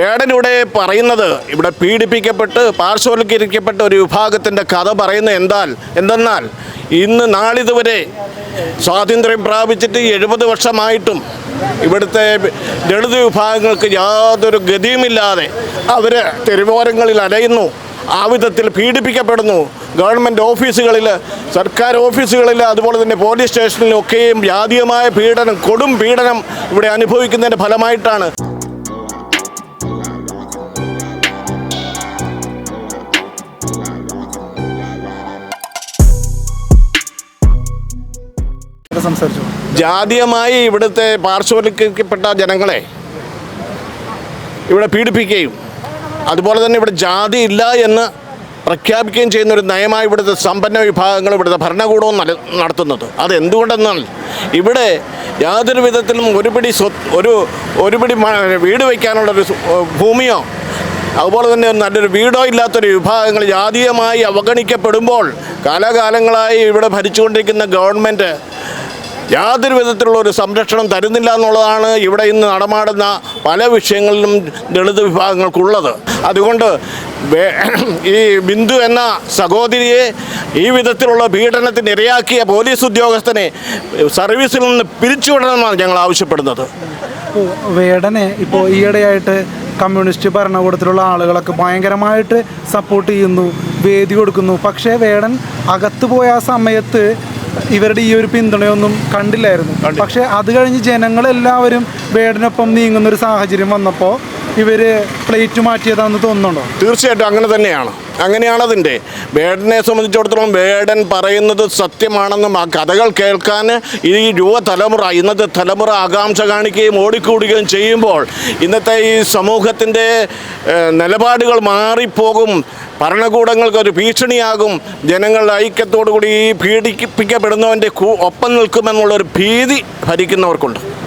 വേടനിവിടെ പറയുന്നത് ഇവിടെ പീഡിപ്പിക്കപ്പെട്ട് പാർശ്വവൽക്കരിക്കപ്പെട്ട ഒരു വിഭാഗത്തിന്റെ കഥ പറയുന്നത് എന്താൽ എന്തെന്നാൽ ഇന്ന് നാളിതുവരെ സ്വാതന്ത്ര്യം പ്രാപിച്ചിട്ട് എഴുപത് വർഷമായിട്ടും ഇവിടുത്തെ ദളിത് വിഭാഗങ്ങൾക്ക് യാതൊരു ഗതിയുമില്ലാതെ അവർ തെരുവോരങ്ങളിൽ അലയുന്നു ആ വിധത്തിൽ പീഡിപ്പിക്കപ്പെടുന്നു. ഗവൺമെന്റ് ഓഫീസുകളിൽ സർക്കാർ ഓഫീസുകളിൽ അതുപോലെ തന്നെ പോലീസ് സ്റ്റേഷനിലൊക്കെയും ജാതീയമായ പീഡനം കൊടും പീഡനം ഇവിടെ അനുഭവിക്കുന്നതിന്റെ ഫലമായിട്ടാണ്. സംസാരിച്ചു? ജാതീയമായി ഇവിടുത്തെ പാർശ്വവൽക്കരിക്കപ്പെട്ട ജനങ്ങളെ ഇവിടെ പീഡിപ്പിക്കുകയും അതുപോലെ തന്നെ ഇവിടെ ജാതി ഇല്ല എന്ന് പ്രഖ്യാപിക്കുകയും ചെയ്യുന്ന ഒരു നയമായി ഇവിടുത്തെ സമ്പന്ന വിഭാഗങ്ങൾ ഇവിടുത്തെ ഭരണകൂടവും നട നടത്തുന്നത്. അത് എന്തുകൊണ്ടെന്നാൽ ഇവിടെ യാതൊരു വിധത്തിലും ഒരു പിടി സ്വ ഒരു ഒരു പിടി വീട് വയ്ക്കാനുള്ളൊരു ഒരു ഭൂമിയോ അതുപോലെ തന്നെ നല്ലൊരു വീടോ ഇല്ലാത്തൊരു വിഭാഗങ്ങൾ ജാതീയമായി അവഗണിക്കപ്പെടുമ്പോൾ കാലാകാലങ്ങളായി ഇവിടെ ഭരിച്ചുകൊണ്ടിരിക്കുന്ന ഗവൺമെന്റ് യാതൊരു വിധത്തിലുള്ള ഒരു സംരക്ഷണം തരുന്നില്ല എന്നുള്ളതാണ് ഇവിടെ ഇന്ന് നടമാടുന്ന പല വിഷയങ്ങളിലും ദളിത് വിഭാഗങ്ങൾക്കുള്ളത്. അതുകൊണ്ട് ഈ ബിന്ദു എന്ന സഹോദരിയെ ഈ വിധത്തിലുള്ള പീഡനത്തിന് ഇരയാക്കിയ പോലീസ് ഉദ്യോഗസ്ഥനെ സർവീസിൽ നിന്ന് പിരിച്ചുവിടണമെന്നാണ് ഞങ്ങൾ ആവശ്യപ്പെടുന്നത്. വേടനെ ഇപ്പോൾ ഈയിടെയായിട്ട് കമ്മ്യൂണിസ്റ്റ് ഭരണകൂടത്തിലുള്ള ആളുകളൊക്കെ ഭയങ്കരമായിട്ട് സപ്പോർട്ട് ചെയ്യുന്നു വേദി കൊടുക്കുന്നു. പക്ഷേ വേടൻ അകത്ത് പോയ ആ സമയത്ത് ഇവരുടെ ഈ ഒരു പിന്തുണയൊന്നും കണ്ടില്ലായിരുന്നു. പക്ഷേ അത് കഴിഞ്ഞ് ജനങ്ങളെല്ലാവരും വേടനൊപ്പം നീങ്ങുന്ന ഒരു സാഹചര്യം വന്നപ്പോൾ ഇവർ പ്ലേറ്റ് മാറ്റിയതാണെന്ന് തോന്നുന്നുണ്ടോ? തീർച്ചയായിട്ടും അങ്ങനെ തന്നെയാണ്. അങ്ങനെയാണ് അതിന്റെ വേടനെ സംബന്ധിച്ചിടത്തോളം വേടൻ പറയുന്നത് സത്യമാണെന്നും ആ കഥകൾ കേൾക്കാൻ ഈ യുവതലമുറ ഇന്നത്തെ തലമുറ ആകാംക്ഷ കാണിക്കുകയും ഓടിക്കൂടുകയും ചെയ്യുമ്പോൾ ഇന്നത്തെ ഈ സമൂഹത്തിന്റെ നിലപാടുകൾ മാറിപ്പോകും ഭരണകൂടങ്ങൾക്ക് ഒരു ഭീഷണിയാകും ജനങ്ങളുടെ ഐക്യത്തോടു കൂടി ഈ പീഡിപ്പിക്കപ്പെടുന്നവന്റെ ഒപ്പം നിൽക്കുമെന്നുള്ളൊരു ഭീതി ഭരിക്കുന്നവർക്കുണ്ട്.